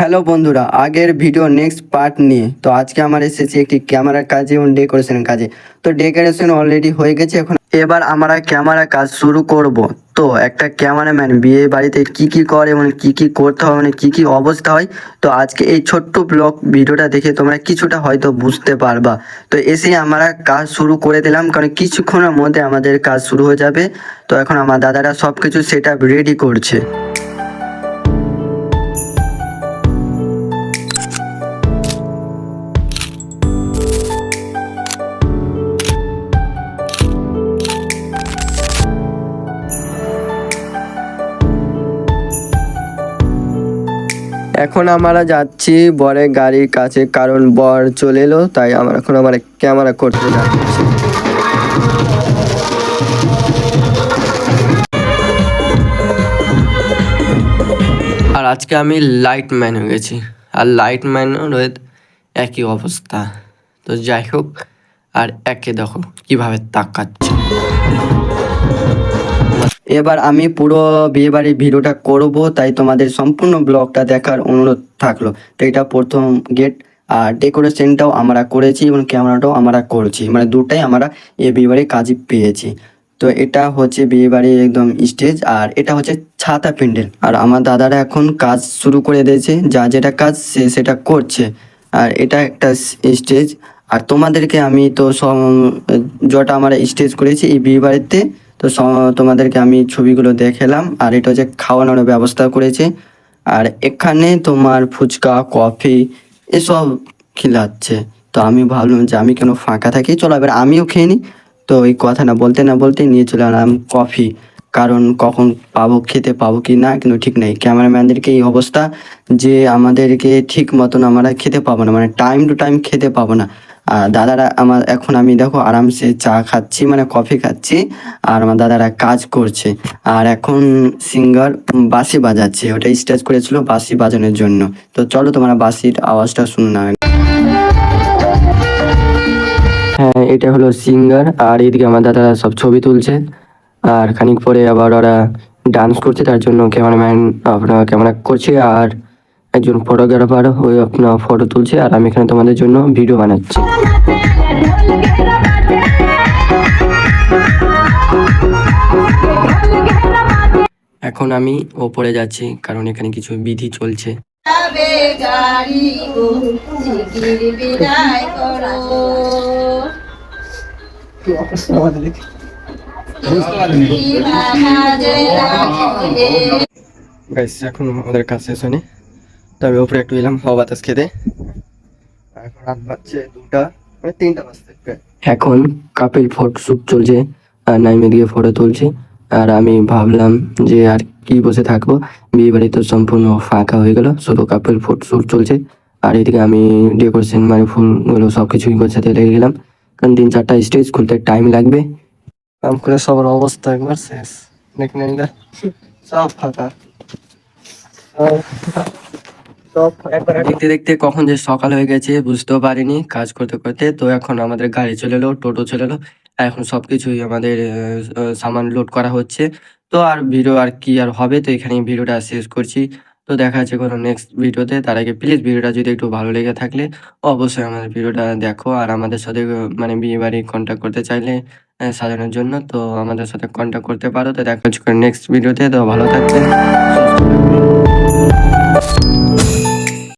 Hello বন্ধুরা, আগের video next part নিয়ে। তো আজকে আমার এসেছি একটি ক্যামেরার কাজে এবং ডেকোরেশনের কাজে। তো ডেকোরেশন অলরেডি হয়ে গেছে, এখন এবার আমরা ক্যামেরা কাজ শুরু করব। তো একটা ক্যামেরাম্যান বিয়ে বাড়িতে কি কি করে মানে কি কি করতে হয় মানে কি কি অবস্থা হয়, তো আজকে এই ছোট্ট ব্লগ ভিডিওটা দেখে তোমরা কিছুটা হয়তো বুঝতে পারবা। তো এসে আমরা কাজ শুরু করে দিলাম, কারণ কিছুক্ষণের মধ্যে আমাদের কাজ শুরু হয়ে যাবে। তো এখন আমার দাদারা সব কিছু সেট রেডি করছে। এখন আমরা যাচ্ছি বরের গাড়ির কাছে, কারণ বর চলে এলো, তাই আমরা এখন আমার ক্যামেরা করতে যাচ্ছি। আর আজকে আমি লাইট ম্যান হয়ে গেছি। আর লাইট ম্যানের একই অবস্থা। তো যাই হোক, আর একে দেখো, কীভাবে তাকাচ্ছে। এবার আমি পুরো বিয়েবাড়ির ভিডিওটা করব, তাই তোমাদের সম্পূর্ণ ব্লগটা দেখার অনুরোধ থাকল। তো এটা প্রথম গেট, আর ডেকোরেশনটাও আমরা করেছি এবং ক্যামেরাটাও আমরা করছি। মানে দুটাই আমরা এই বিয়েবাড়ির কাজই পেয়েছি। তো এটা হচ্ছে বিয়েবাড়ির একদম স্টেজ, আর এটা হচ্ছে ছাতা প্যান্ডেল। আর আমার দাদারা এখন কাজ শুরু করে দিয়েছে, যা যেটা কাজ সে সেটা করছে। আর এটা একটা স্টেজ, আর তোমাদেরকে আমি তো সব যটা আমরা স্টেজ করেছি এই বিয়ে বাড়িতে তো তোমাদেরকে আমি ছবিগুলো দেখালাম, আর এটা হচ্ছে খাওয়ানোর ব্যবস্থা করেছে। আর এখানে তোমার ফুচকা, কফি এসব খিলাচ্ছে। তো আমি ভাবলাম যে আমি কেন ফাঁকা থাকি? চলো এবার আমিও খেয়ে নিই তো এই কথা না বলতে না বলতে নিয়ে চলে এলাম কফি। কারণ কখন পাবো, খেতে পাবো কি না কিন্তু ঠিক নেই। ক্যামেরাম্যানদেরকে এই অবস্থা যে আমাদেরকে ঠিক মতন আমরা খেতে পাবো না মানে টাইম টু টাইম খেতে পাবো না। দাদারা আমার, এখন আমি দেখো আরামসে চা খাচ্ছি মানে কফি খাচ্ছি, আর আমার দাদারা কাজ করছে। আর এখন সিঙ্গার বাঁশি বাজাচ্ছে, ওটা স্টেজ করেছিল বাঁশি বাজানোর জন্য। তো চলো তোমরা বাঁশির আওয়াজটা শুনে না হ্যাঁ এটা হলো সিঙ্গার আর এদিকে আমার দাদারা সব ছবি তুলছে। আর খানিক পরে আবার ওরা ডান্স করছে, তার জন্য ক্যামেরাম্যান আপনার ক্যামেরা করছে, আর একজন ফটোগ্রাফার হয়ে আপনার ফটো তুলছে আর আমি এখানে তোমাদের জন্য ভিডিও বানাচ্ছি। এখন আমি ওপরে যাচ্ছি কারণ এখানে কিছু বিধি চলছে। এখন আমাদের কাজ শেষ হয়নি তো উপরে একটু এলাম হাওয়া বাতাস খেতে। এখন রাত বাজছে দুটা মানে তিনটা বাজতে। এখন কাপিল ফটো শ্যুট চলছে আর নাইমে দিয়ে ফটো তুলছে। আর আমি ভাবলাম যে আর কি বসে থাকব। বিয়ে বাড়ি তো সম্পূর্ণ ফাঁকা হয়ে গেল শুধু কাপিল ফটো শ্যুট চলছে। আর এদিকে আমি ডেকোরেশন মানে ফুলগুলো সব কিছুই গোছাতে লেগে গেলাম। কারণ তিন চারটা স্টেজ খুলতে টাইম লাগবে। কাম করে সবার অবস্থা একবার শেষ। দেখি না সব ফাঁকা। দেখতে দেখতে কখন যে সকাল হয়ে গেছে, বুঝতেও পারিনি কাজ করতে করতে। তো এখন আমাদের গাড়ি চলে এলো, টোটো চলে এলো। এখন সবকিছুই আমাদের সামান লোড করা হচ্ছে। তো আর ভিডিও আর কি আর হবে, তো এখানে ভিডিওটা শেষ করছি। তো দেখা যাচ্ছে কোনো নেক্সট ভিডিওতে। তার আগে প্লিজ ভিডিওটা যদি একটু ভালো লেগে থাকলে অবশ্যই আমাদের ভিডিওটা দেখো। আর আমাদের সাথে মানে বিয়ে বাড়ি কন্ট্যাক্ট করতে চাইলে সাজানোর জন্য, তো আমাদের সাথে কন্ট্যাক্ট করতে পারো। তো দেখা হচ্ছে নেক্সট ভিডিওতে। তো ভালো থাকবে